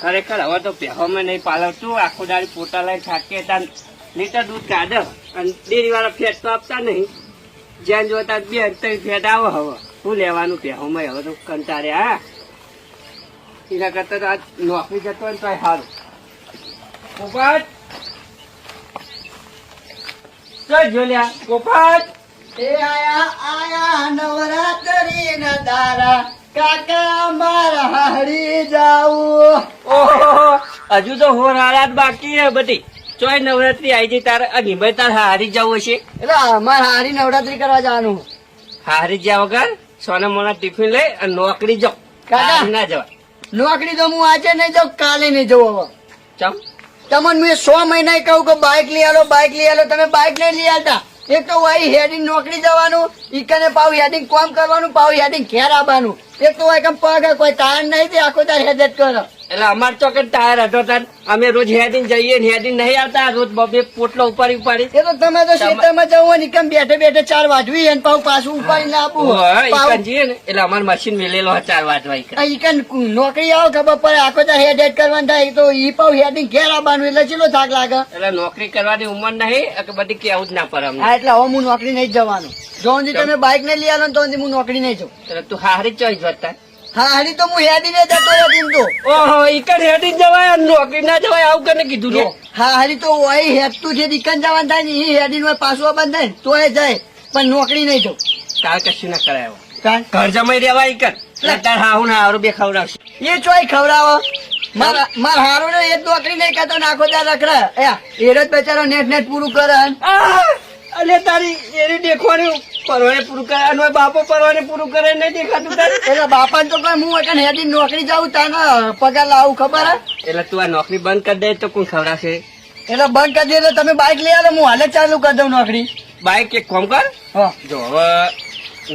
ખરેખર હવે તો પહેવામાં નહીં પાલવતું. આખો દાડી પોતા લઈ થાકે તાન લીટર દૂધ કાઢે. અને ડેરી વાળા ફેટ તો આપતા નહીં. જ્યાં જોતા બે ત્રણ ફેટ આવો હવે. શું લેવાનું પહેવામાં? હવે તો કંટાળે, હા. એના કરતા તો આ નોકરી જતો હોય ને તો સારું. પોપટ ચલ જોલ્યા પોપટ એ આયા આયા નવરાત્રી ના દારા. કાકા મારા હરી જાવું હજુ તો હોર હારાત બાકી હે બધી. ચોય નવરાત્રી આવી જઈ તારે. આ નિભાઈ તાર હારી જવું છે એટલે અમારે હારી નવરાત્રી કરવા જવાનું. હારી જ્યાં વગર સોના મોના ટિફિન લઈ અને નોકરી જાઉં કાકા. ના જવાય. નોકરી તો હું આજે નહીં જાઉં કાલે નહીં જવું હવે. ચમ. તમને મેં સો મહિના કહું કે બાઇક લઈ આલો બાઇક લઈ આલો. તમે બાઇક નહીં લઈ આવતા એક તો વાય હેડિંગ નોકરી જવાનું ઈકને પાવ હેડિંગ કોમ કરવાનું પાવ હેડિંગ ઘેર આવવાનું. એક તો વાય કેમ પગ કોઈ તાણ નહીં તે આખો તાર હેડેટ કરો. એટલે અમાર તો કે ટાયર હતો તાર અમે રોજ હેડીને જઈએ ને હેડીને નહીં આવતા રોજ બબે પોટલો ઉપાડી ઉપાડી. એ તો તમે તો ખેતરમાં જવું હોય ને ઈકમ બેઠે બેઠે ચાર વાજવી અને પાછું પાછું ઉપાડીને આપવું ઈકન જઈએ ને એટલે અમાર મશીન મેલેલો ચાર વાટવા ઈકન. નોકરી આવો ખબર પડે આખો તો હેડ હેડ કરવાનું થાય તો ઈ પાવ હેડિંગ ઘેર આવવાનું એટલે ચેલો થાક લાગે. એટલે નોકરી કરવાની ઉંમર નહીં કે બધી કેવું જ ના પડે હા એટલે હવે હું નોકરી નહીં જવાનું. જો તમે બાઇક ને લઈ આવો તો હું નોકરી નહીં જાઉં. તું હારી ચોઈ જતા હા હારી તો હું હેડીને જતો રહ્યો તો ઓહો ઈકન હેડી જવાય નોકરી ના જવાય આવું કને કીધું રે હા હારી તો ઓય હેડતું છે દીકન જવાનું થાય ને એ હેડીને માં પાછું બંધ થાય તો એ જાય પણ નોકરી નહીં જાઉં કાલ કશું ના કરાયો. ઘર જમાઈ રેવા ઈકન એટલે તાર હાહુ ના હારું બે ખવડાવશે. એ ચોય ખવડાવો. મારા માર હારું ને એ નોકરી નહીં કરતો નાખો ત્યાં રખડા. એ એ જ બચારો નેટ નેટ પૂરું કરે. અને અલે તારી એરી દેખવાની પરવાને પૂરું કરે અને બાપો પરવાને પૂરું કરે નહીં દેખાતું તારે? એટલે બાપા તો કઈ હું એકન હેડી નોકરી જાઉં તાને પગાર લાવું ખબર એટલે તું આ નોકરી બંધ કરી દે તો કોણ ખવડાશે એટલે બંધ કરી દે તમે બાઇક લઈ આવે હું હાલે ચાલુ કરી દઉં નોકરી. બાઇક એક કોમ કર. જો હવે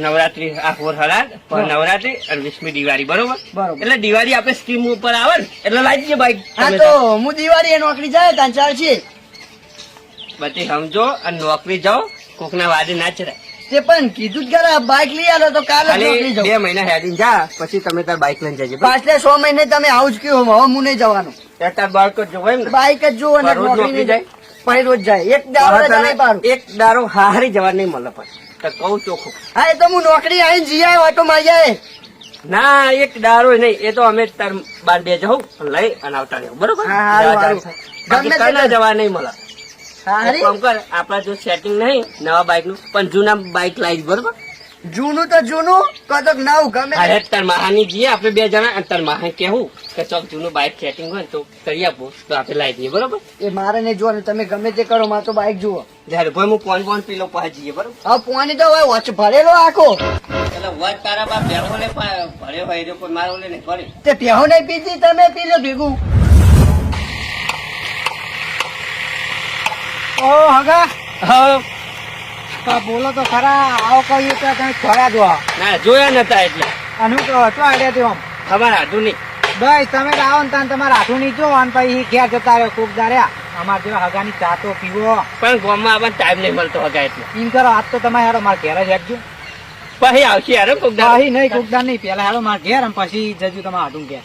નવરાત્રી આ ફોર હરાર નવરાત્રી અને વીસમી દિવાળી બરોબર. એટલે દિવાળી આપણે સ્કીમ ઉપર આવે ને એટલે લાવી દઈએ બાઈક હા તો હું દિવાળી એ નોકરી જાય ત્યાં ચાલશે. બધી સમજો અને નોકરી જાઓ કોકના વાદે ના ચડાય. તે પણ કીધું જ ખરા બાઇક લઈ આલો તો કાલે જાઉં બે મહિના હેડીને જા પછી તમે તાર બાઈક લઈને જજો? પાછલે સો મહિને તમે આવું જ કયો હવે હું નહીં જવાનું. તાર બાળકો જ જોવાય ને? બાઇક જ જોવો ને નોકરી નહીં જાય? પણ રોજ જાય. એક પારું એક દારો હારી જવા નહીં મળે પણ. તો કહું ચોખ્ખું. હા એ તો હું નોકરી આવીને જઈ આવ્યો ઓટો મારી જાય. ના એક દારો નહીં એ તો અમે તાર બાર બે જવું લઈ અને આવતા રહેવું બરોબર? ગમે જવા નહીં મળે. કામ કર આપડા જો સેટિંગ નહીં નવા બાઈકનું પણ જૂના બાઈક લાવી બરોબર? જૂનું તો જૂનું કદક નવું ગમે અરે તાર મહાની જઈએ આપણે બે જણા અને તાર મહા કેવું કે ચોક જૂનું બાઈક સેટિંગ હોય તો કરી આપો તો આપણે લાવી દઈએ બરોબર? એ મારે નહીં જોવાનું તમે ગમે તે કરો મારે તો બાઇક જુઓ. જયારે ભાઈ હું પોન પોન પીલો પાસે જઈએ બરોબર? હવે પોની તો હોય વોચ ભરેલો આખો. એટલે વોચ તારા બાપ બેહો ને ભર્યો હોય એ કોઈ મારો લે ને ભરે તે બેહો નહીં પીતી તમે પીલો ભેગું. ઓ હગા. હા. તો બોલો તો ખરા આવો કહીએ તો તમે ખોયા જો ના જોયા નતા એટલે. અનુ કહો છો આઈડિયા તે આમ? ખબર હાથું નહીં. બસ તમે આવો ને તાન તમારે હાથું નહીં જો અને પછી ઘેર જતા રહ્યો ખૂબ દાર્યા અમારે જેવા હગાની ચા તો પીવો. પણ ગામમાં આવવાનો ટાઈમ નહીં મળતો હગા એટલે. એમ કરો આજ તો તમે હારો મારા ઘેર જ હેડજો. પછી આવશે યાર કોક દાડો. અહીં નહીં કુકદાર નહીં પેલા હેરો મારા ઘેર પછી જજો તમારે હાથું ઘેર.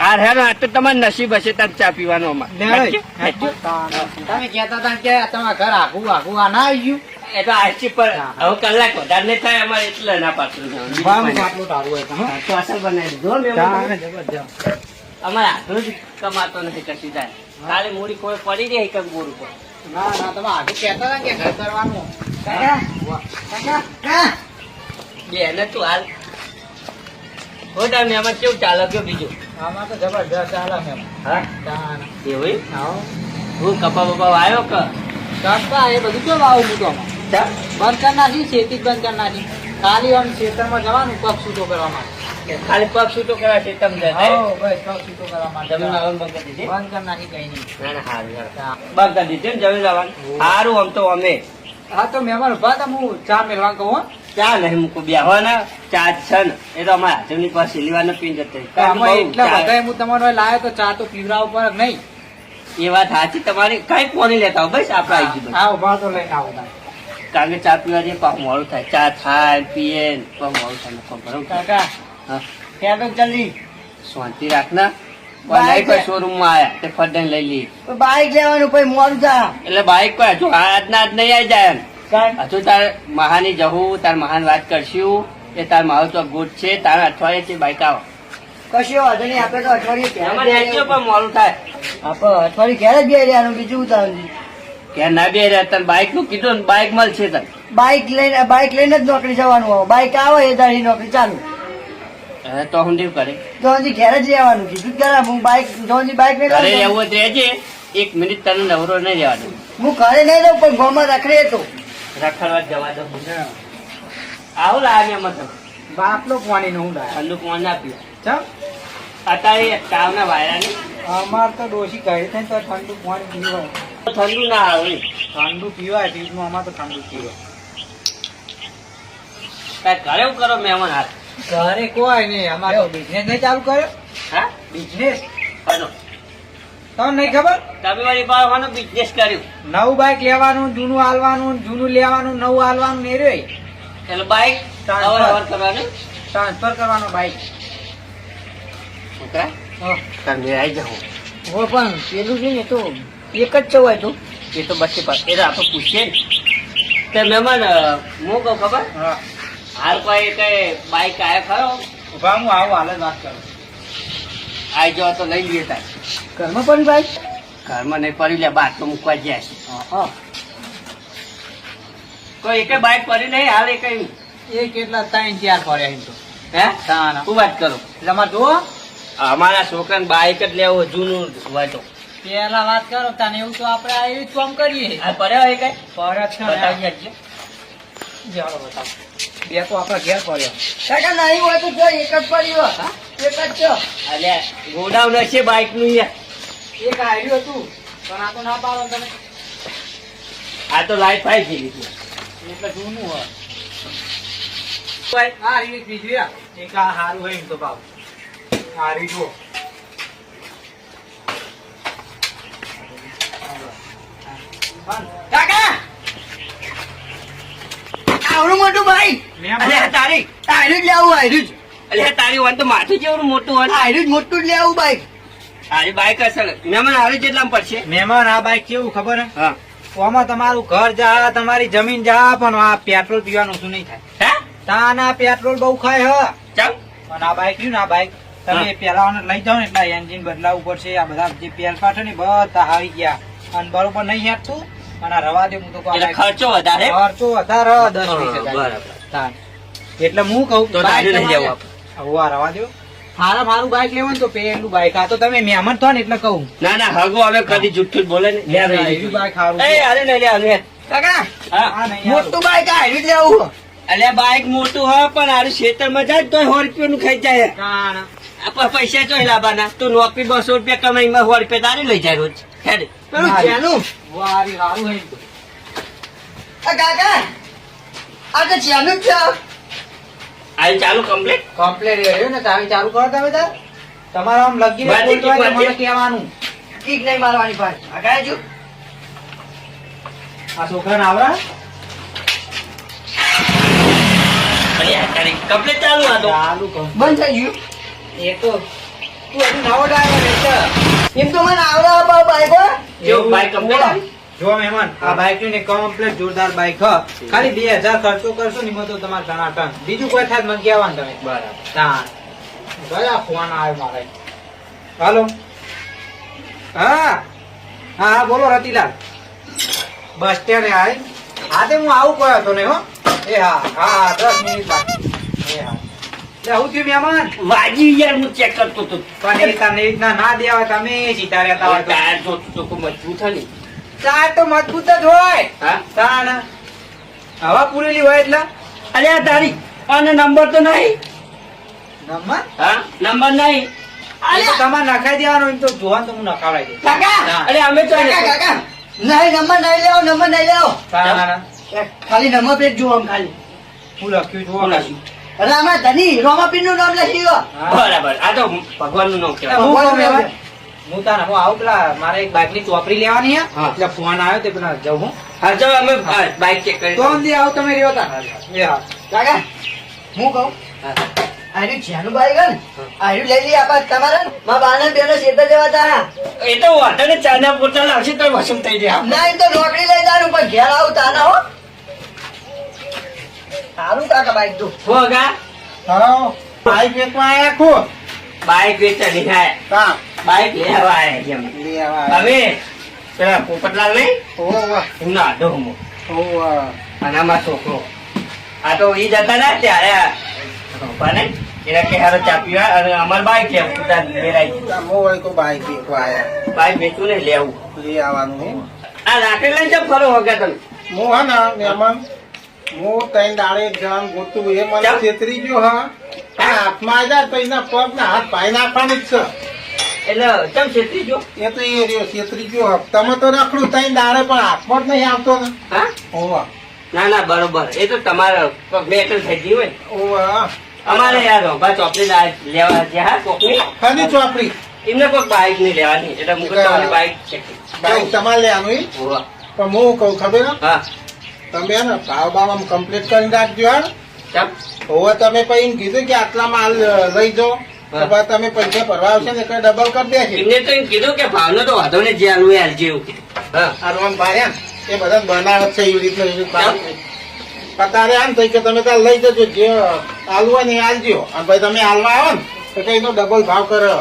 આ તો તમારે નસીબ હશે તાર ચા પીવાનો અમાર તમે કહેતા હતા કે તમારા ઘર આખું આખું આ ના આવી ગયું. એ તો પર હવે કલાક વધારે નહીં થાય અમારે એટલે ના પાછું હું આટલું તો, હં? હા, અસલ બનાવી. અમારે જ કમાતો નથી કશી થાય ખાલી મૂડી કોઈ પડી રહી કંઈક બોર ઉપર. ના ના તમે આગળ કહેતા હતા કે ઘર કરવાનું. કાકા, કાકા, કાકા. તું હાલ. હો તાર એમાં કેવું ચાલે કયો બીજું? આમાં તો જબરજસ્ત ચાલે છે હા. એવું. હું. કપા બપા આવ્યો કે? કાકા, એ બધું કેવું આવું મૂકો આમાં? બંધ કરી નાખી ખેતી બંધ કરી નાખી. ખાલી આમ ખેતરમાં જવાનું પગ છૂટો કરવા માટે. ખાલી પગ છૂટો કરવા તમને હો, બસ પગ છૂટો કરવા માટે. જમીન આવવાનું બંધ કરી દીધી? બંધ કરી નાખી કઈ નહીં. હા. બંધ કરી દીધી ને જમીન આવવાનું સારું આમ તો અમે. હા તો મહેમાન ઊભા હતા હું ચા મેળવા કહું હો. ચા નહીં મૂકું? બેહવાના ચા જ છે ને. એ તો અમારા હાથની પાસે લેવાનો પીન જતો બહુ એટલા ચા- હું તમારો લાયો તો ચા તો પીવરા ઉપર નહીં. એ વાત સાચી. તમારી કઈ કોની લેતા હોય બસ આપડે આવી બધું. હા ઊભા તો લઈને આવો કારણ કે ચા પીવા જઈએ પાક મોડું થાય. ચા થાય પીએ પાક મોડું થાય ને પાછું બરોબર કાકા હા. ત્યાં તો જલ્દી શાંતિ રાખના ના. બાઈક શોરૂમમાં આયા. તે ફરદન લઈ લઈએ બાઈક લેવાનું પછી મોડું થાય. એટલે બાઈક કોઈ આજ ના આજ નહીં આવી જાય. હજુ તાર મહાની જવું તાર મહાન વાત કરશું. એ તાર મારો તો ગુટ છે. તારા અઠવાડિયે છે બાઈક આવો. કશો વાંધો નહીં આપણે તો અઠવાડિયે પણ મોડું થાય. આપણે અઠવાડિયે બીજું ઉતાવળ કે ના બે રહ્યા? તને બાઈકનું કીધું ને બાઈક મળશે તને. બાઈક લઈને બાઈક લઈને જ નોકરી જવાનું બાઇક બાઈક આવે એ દાડી નોકરી ચાલુ. તો હું દેવ કરે. જોનજી ઘેર જ રહેવાનું. કીધું જ હું બાઈક જોનજી બાઈક નહીં ઘરે રહેવું જ રહેજે. એક મિનિટ તને નવરો નહીં રહેવાનું હું ઘરે નહીં દઉં પણ ગોમાં રખડે તો. રખડવા જવા દો. આવું લાગે મતલબ બાપલો પાણી નું હું લાયા ઠંડુ પાણી ના પીએ ચમ? અત્યારે તાવના વાયરા ને અમાર તો ડોસી કહે છે તો ઠંડુ પાણી પીવા ઠંડુ ના આવે ઠંડુ પીવાય ફ્રીજમાં અમાર તો ઠંડુ પીવાય. કરે એવું કરો મહેમાન હાથ. ઘરે કોઈ નહીં અમારે બિઝનેસ નહીં ચાલુ કર્યો. હા? Business hello. તમને નહીં ખબર? તમે વાળી પાસે બિઝનેસ કર્યું. નવું બાઇક લેવાનું જૂનું હાલવાનું જૂનું લેવાનું નવું હાલવાનું ને રે એટલે બાઈક ટ્રાન્સફર કરવાનું? ટ્રાન્સફર કરવાનો બાઈક છોકરા તમે આવી જાઓ. હો પણ પેલું છે ને તો એક જ હોય તો. એ તો પર એ તો આપણે પૂછીએ. ને તે મહેમાન હું કહું ખબર? હા. હાલ કોઈ કઈ બાઈક આયા ખરો? ઊભા હું આવું હાલ જ વાત કરું. આવી જવા તો લઈ લઈએ તાર. ઘરમાં પણ ભાઈ? ઘરમાં નહીં પડી લે બાર તો મૂકવા ગયા છે. કોઈ એક બાઈક પડી નહીં હાલ એ કઈ એ કેટલા ત્રણ ચાર પડ્યા એમ તો. હે? તાના. શું વાત કરો? એટલે અમારે જુઓ. અમારા છોકરાને બાઈક જ લેવું જૂનું હોય તો પેલા વાત કરો તને એવું તો આપણે આ એવી જ કામ કરીએ. પડ્યો એ કઈ? પડ્યો છે. ચાલો બતાવો. બે તો આપણા ઘેર પડ્યો. કાકા નહીં હોય તો જો એક જ પડ્યો એક જ છો? અલ્યા ગોડાઉન હશે બાઈકનું એક આવ્યું હતું પણ આ તો ના પાડો તમે. આ તો લાઈટ ફાઈ ગઈ એટલે જૂનું હોય. છે આ રીત બીજું યાર. એક આ હારું હોય તો ભાવ. આ રીત કાકા! આવડું મોટું ભાઈ. અરે તારી તારું જ લેવું આયરું જ. અરે તારી વન તો માથું જેવું મોટું હોય? આયરું જ મોટું જ લેવું બાઈક તારી બાઈક અસર મહેમાન હારે જેટલા પડશે. મહેમાન આ બાઈક કેવું ખબર હે? હા. આમાં તમારું ઘર જા તમારી જમીન જા પણ આ પેટ્રોલ પીવાનું શું નહીં થાય. હે? તાના પેટ્રોલ બહુ ખાય હ. ચાલ પણ આ બાઈક રહ્યું ને આ બાઈક તમે પેલા લઈ જાઓ ને એટલે એન્જિન બદલાવવું પડશે. આ બધા જે પેલ પાઠો ને બધા આવી ગયા. અને બરોબર નહીં હેઠતું અને રવા દે હું તો કહું આ એટલે બાઈક ખર્ચો વધારે? ખર્ચો વધારે દસ વીસ હજાર. એટલે હું કહું તો તારે લઈ લેવું રવા દો મારા મારું બાઈક લેવું તો પેલું બાઈક. આ તો તમે મહેમાન થો ને એટલે કહું. ના ના હગો હવે કદી જુઠ્ઠું બોલે ને. લે રે. બાઈક સારું એ અરે નહીં લે અરે કાકા હા. આ નહીં સારું. મોટું બાઈક આયરું જ લેવું. અલ્યા બાઈક મોટું હોય પણ આરું ખેતરમાં જાય તો સો રૂપિયા નું ખાઈ જાય આપણે પૈસા ચોય લાવવાના. તું નોકરી બસો રૂપિયા કમાઈ સો રૂપિયા તારે લઈ જાય રોજ. હેડ. પેલું જેનું? વારી સારું હે તો. આ કાકા આ તો જેનું જ છે. આ ચાલુ કમ્પ્લીટ કમ્પ્લીટ રહ્યો ને ચાવી ચાલુ કરો તમે તાર. તમારે આમ લગી હોય મને કહેવાનું. કીક નહીં મારવાની પાછી આ કાય જો. આ છોકરાને આવડે કમ્પ્લીટ ચાલુ આ તો. ચાલુ કર. બંધ થઈ ગયું. એ તો તું હજુ નવો driver એટલે. એમ તો મને આવડે બાઈક હો. બાઈક કમ્પ્લીટ જો મહેમાન આ બાઈક ને કમ્પ્લેટ જોરદાર બાઈક હ. ખાલી બે હજાર ખર્ચો કરશો ને તો તમારે ઘણા ટન બીજું કોઈ થાય મને કહેવાનું તમે. બરાબર. હા ગયા ફોન આવ્યો મારે. હાલો. હા. હા હા બોલો રતિલાલ. બસ સ્ટેન્ડ આય. હા તે હું આવું કયો હતો ને હો. એ હા હા હા દસ મિનિટ બાકી. એ હા. એટલે થયું મહેમાન. વાજી યાર હું ચેક કરતો હતો પણ એ તને રીતના ના દેવા તમે સીધા રહેતા હોય તો. ટાયર જો ચોખ્ખું મજબૂત હોય ને. તો મજબૂત જ હોય. હા? તાણ. હવા પૂરેલી હોય એટલે? અલ્યા તારી અને નંબર તો નહીં. નંબર? હા? નંબર નહીં. તમારે નખાઈ દેવાનો એમ તો જોવાનું તો હું નખાવડાઈ દઉં. કાકા! અરે અમે તો કાકા કાકા! નહીં નંબર નહીં લેવો નંબર નહીં લેવો. ખાલી નંબર પ્લેટ આમ ખાલી. હું લખ્યું હું લખ્યું. રામા ધની રોમાપીરનું નામ લખી ગયો. બરાબર. આ તો ભગવાનનું નામ કહેવાય. હું લેવા. હું આવું પેલા મારે એક બાઇકની ચોપડી લેવાની હા. એટલે ફોન આવ્યો તે પેલા જવું હું. હા જાવ અમે બાઇક ચેક કરી તો અંદી આવો તમે રહ્યો તા. કાકા હું કહું? હા. આર્યું છેનું બાઈક ને આર્યું લઈ લઈએ આપણે તમારે. મારા બાને બેનો શેતર જવા તા એ તો વાંધો ને ચાના પોતા લાવશે તો વસમ થઈ જાય. ના એ તો નોકરી લઈ જવાનું પણ ઘેર આવું તાના હો. સારું કાકા બાઈક તો? હો કા હા બાઈક વેચવા આયા કો બાઈક વેચા નિહાય હા બાઈક લેવા આયા છે અમે. લેવા. હવે પેલા પોપટલાલ નહીં ઓવા એમનો આડો હુમો. ઓવા અને આમાં છોકરો. આ તો ઈ જતા ને ત્યારે રોપા એના કે હારો ચા પીવા અને અમાર બાઈક લેવું કુતા મેરાઈ. તામો હોય કો બાઈક વેચવા આયા. બાઈક વેચું ને લેવું. લઈ આવવાનું આ લાકડી લઈને કેમ ફરો વગર તમે મો હા ના મહેમાન. હું તઈ દાડે જણ ગોતું એ મને છેતરી ગયો હા. આ હાથમાં આવ્યા તો એના પગ ના હાથ પાઈ નાખવાની જ છે. એટલે ચમ છેતરી જો એ તો એ રહ્યો છેતરી ગયો. તમે તો રખડું તઈ દાડે પણ હાથમાં જ નહીં આવતો ને. હા? ઓવા ના ના બરોબર. એ તો તમારે બેટલ થઈ ગઈ હોય. ઓવા અમારે યાર રોભા ચોપડી લેવા છે હા ચોકડી ખાલી ચોપડી. એમને કોઈ બાઈક નહીં લેવાની એટલે મુકત તમારી બાઈક છે બાઈક તમારે લેવાનું? પણ હું કહું ખબર હે? તમે હે ને ભાવ ભાવ આમ કમ્પ્લીટ કરીને રાખજો હા હવે તમે પછી એમ કીધું કે આટલા માલ લઈ. પછી તમે પૈસા ભરવા આવશે ને એટલે ડબલ કરી દેશે એમને તો એમ કીધું કે ભાવનો તો વાંધો ને જે આલુ એ આલજે એવું કીધું હા. રોમ ભાઈ એ બધા બનાવે છે એવી રીતે. તારે આમ થઈ કે તમે તાર લઈ જજો જે આલુ હોય ને એ આલજો. અને ભાઈ તમે હાલમાં આવો ને તો કઈ તો ડબલ ભાવ કરો.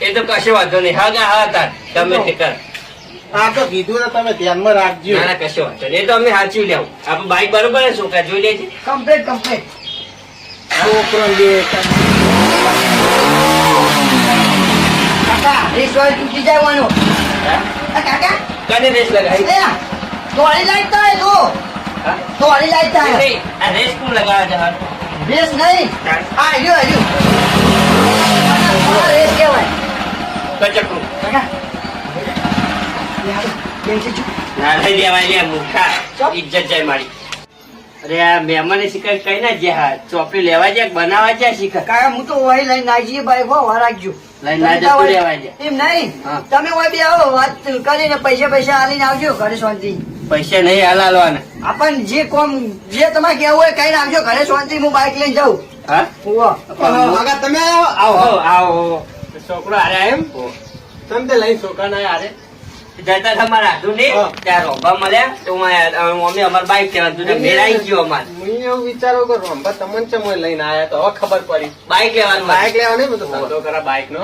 એ તો કશો વાંધો નહીં. હા હા તાર. તમે કર. આ તો કીધું ને તમે ધ્યાનમાં રાખજો. ના ના કશો વાંધો એ તો અમે સાચવી લેવું. આપણે બાઈક બરોબર છે છોકરા જોઈ લેજે. કમ્પ્લીટ કમ્પ્લીટ છોકરો બે કાકા રેસ વાળી તૂટી જવાનું. આ કાકા? કને રેસ લગાવી? તોડી લાઈટ થાય તો તોડી લાઈટ થાય આ રેસ કોણ લગાવે છે રેસ નહીં. રહ્યો રેસ કહેવાય કચકડું. કાકા. ના લઈ લેવાય લે મૂર્ખા ઇજ્જત જાય મારી. અરે આ મહેમાને શિકાર કઈ ના જે ચોપડી લેવા જાય બનાવવા જાય શિકાર કાકા હું તો વહી લઈને આવી જઈએ હો રાખજો. લઈને ના જતું રહેવાય છે. એમ નહીં. તમે વહી બે આવો વાત કરીને પૈસા પૈસા આલીને આવજો ઘરે શાંતિ. પૈસા નહીં હલાલવાના. આપણ જે કોમ જે તમારે કેવું હોય કઈ નાખજો ઘરે શાંતિ હું બાઈક લઈને જાઉં. હા? તમે આવો. આવો. આવો છોકરો આરે એમ? તમે તે લઈ છોકરા ના આરે જતા તમારા હાથું નહીં. ત્યાં રોંભા મળ્યા. તો અમે અમાર બાઈક કહેવાનું તું મેળાઈ ગયો અમાર. હું એવું વિચારો કે રોંભા તમને ચમ લઈને આયા તો? હવે ખબર પડી. બાઈક લેવાનું બાઈક લેવા બધું ધંધો કરા બાઈક નો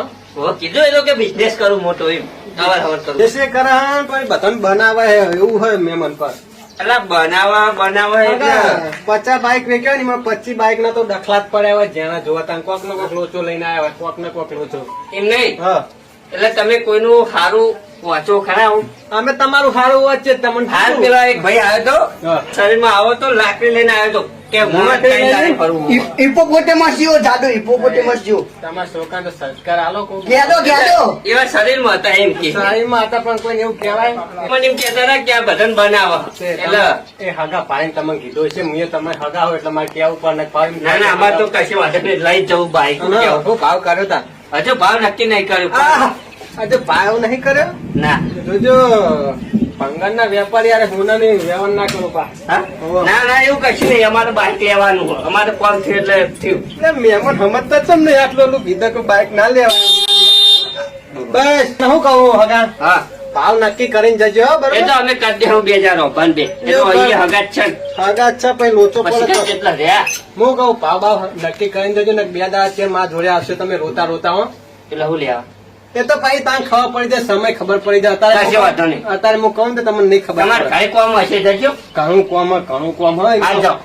કીધું એ કે બિઝનેસ કરું મોટો એમ. અવર હવર કરું. દેશે કરા પણ બધાને બનાવે એવું હોય મેમન પર. એટલે બનાવવા બનાવવા એટલે. પચાસ બાઈક વેચ્યો ને એમાં પચીસ બાઈક ના તો દખલા જ પડ્યા હોય. જેના જોવા તા કોક ને કોક લોચો લઈને આવ્યા હોય કોક ને કોક લોચો. એમ નહીં? હા. એટલે તમે કોઈનું સારું વાંચો ખરા અમે તમારું સારું વાંચીએ તમને હાલ પેલા એક ભાઈ આવ્યો તો. શરીરમાં આવો તો લાકડી લઈને આવ્યો તો કે હું હિપોપોટેમસ જેવો જાદુ હિપોપોટેમસ જેવો. તમારા છોકરાને સંસ્કાર આલો કોક ગેદો ગેદો એવા શરીરમાં હતા એમ કે. માં હતા પણ કોઈ એવું કહેવાય? મને એમ કહેતા હતા કે આ બધાને બનાવો. એટલે એ હગા પાણી તમે કીધું છે હું તમે હગા હો એટલે મારે કેવું પણ નથી. ના ના અમારે તો કશી વાત નહીં. લઈ જવું બાઈક ના, ભાવ કર્યો તા. હજુ ભાવ નક્કી નહીં કર્યું. હજુ ભાવ નહીં કર્યો? ના. જોજો ભંગન ના વેપારી યાર હોનાની વ્યવહાર ના કરો પા ના ના એવું કશું નહીં. અમારે બાઇક લેવાનું અમારે કોમ થયું એટલે થયું. એટલે મહેમાન સમજતા જ ને આટલું કીધું કે બાઈક ના લેવાનું બસ હું કહું હગા. હા. ભાવ નક્કી કરીને જજો બરોબર? એ તો અમે કરી દેવું બે હજાર રોપાન બે. એ તો અહીંયા હગા છે ને. છે પછી લોચો પડે કેટલા રહ્યા? હું કહું ભાવ ભાવ નક્કી કરીને જજો ને બે દાડા છે માં જોડે આવશે તમે રોતા રોતા હો. એટલે હું લેવા એ તો ભાઈ તાન ખબર પડી જાય સમય ખબર પડી જાય. અત્યારે નહીં. અત્યારે હું કહું તો તમને નહીં ખબર તમારે પડે. કોમ હશે જજો. ઘણું કોમ ઘણું કોમ હોય